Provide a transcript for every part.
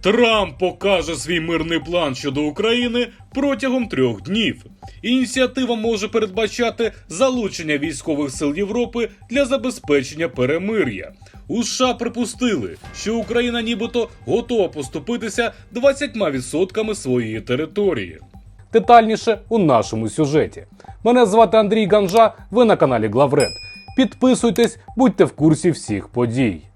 Трамп покаже свій мирний план щодо України протягом трьох днів. Ініціатива може передбачати залучення військових сил Європи для забезпечення перемир'я. У США припустили, що Україна нібито готова поступитися 20% своєї території. Детальніше у нашому сюжеті. Мене звати Андрій Ганжа. Ви на каналі Главред. Підписуйтесь, будьте в курсі всіх подій.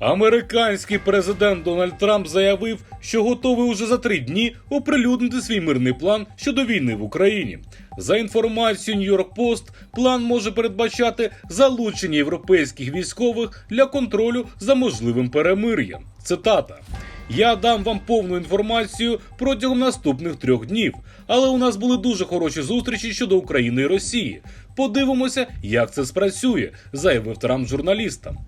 Американський президент Дональд Трамп заявив, що готовий уже за три дні оприлюднити свій мирний план щодо війни в Україні. За інформацією New York Post, план може передбачати залучення європейських військових для контролю за можливим перемир'ям. Цитата. Я дам вам повну інформацію протягом наступних трьох днів, але у нас були дуже хороші зустрічі щодо України і Росії. Подивимося, як це спрацює, заявив Трамп журналістам.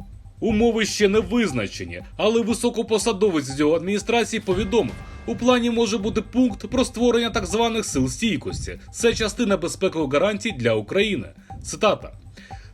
Умови ще не визначені, але високопосадовець з його адміністрації повідомив, у плані може бути пункт про створення так званих сил стійкості. Це частина безпекових гарантій для України. Цитата.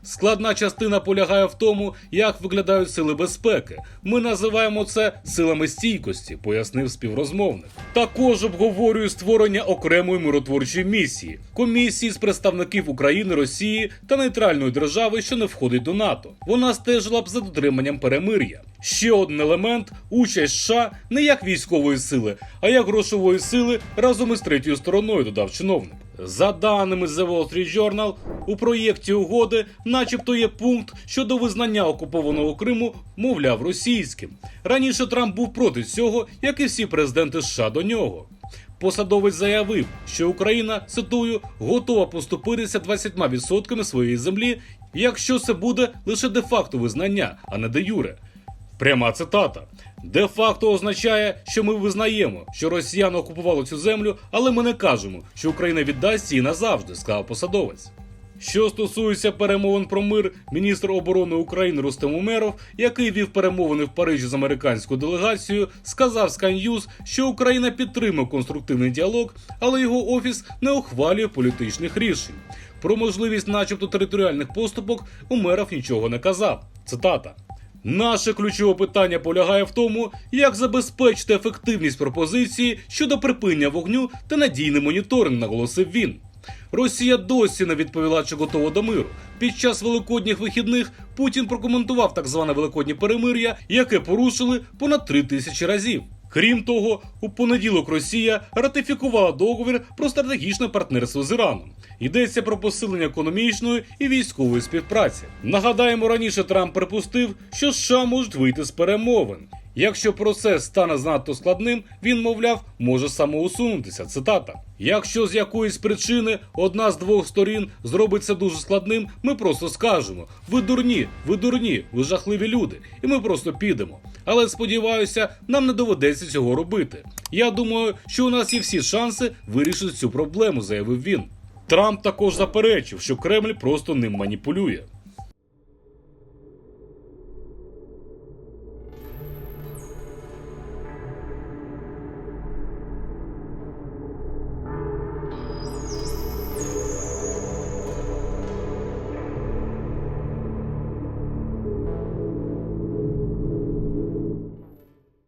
Складна частина полягає в тому, як виглядають сили безпеки. Ми називаємо це силами стійкості, пояснив співрозмовник. Також обговорюю створення окремої миротворчої місії, комісії з представників України, Росії та нейтральної держави, що не входить до НАТО. Вона стежила б за дотриманням перемир'я. Ще один елемент участь США не як військової сили, а як грошової сили разом із третьою стороною, додав чиновник. За даними The Wall Street Journal, у проєкті угоди, начебто, є пункт щодо визнання окупованого Криму, мовляв, російським. Раніше Трамп був проти цього, як і всі президенти США до нього. Посадовець заявив, що Україна, цитую, готова поступитися 20% своєї землі, якщо це буде лише де-факто визнання, а не де юре. Пряма цитата. Де-факто означає, що ми визнаємо, що росіяни окупували цю землю, але ми не кажемо, що Україна віддасть її назавжди, сказав посадовець. Що стосується перемовин про мир, міністр оборони України Рустем Умеров, який вів перемовини в Парижі з американською делегацією, сказав News, що Україна підтримує конструктивний діалог, але його офіс не ухвалює політичних рішень. Про можливість, начебто, територіальних поступок Умеров нічого не казав. Цитата. Наше ключове питання полягає в тому, як забезпечити ефективність пропозиції щодо припинення вогню та надійний моніторинг, наголосив він. Росія досі не відповіла, чи готова до миру. Під час великодніх вихідних Путін прокоментував так зване великоднє перемир'я, яке порушили понад три тисячі разів. Крім того, у понеділок Росія ратифікувала договір про стратегічне партнерство з Іраном. Йдеться про посилення економічної і військової співпраці. Нагадаємо, раніше Трамп припустив, що США можуть вийти з перемовин. Якщо процес стане занадто складним, він, мовляв, може самоусунутися. Цитата: якщо з якоїсь причини одна з двох сторін зробить це дуже складним, ми просто скажемо: ви дурні, ви дурні, ви жахливі люди, і ми просто підемо. Але сподіваюся, нам не доведеться цього робити. Я думаю, що у нас є всі шанси вирішити цю проблему, заявив він. Трамп також заперечив, що Кремль просто ним маніпулює.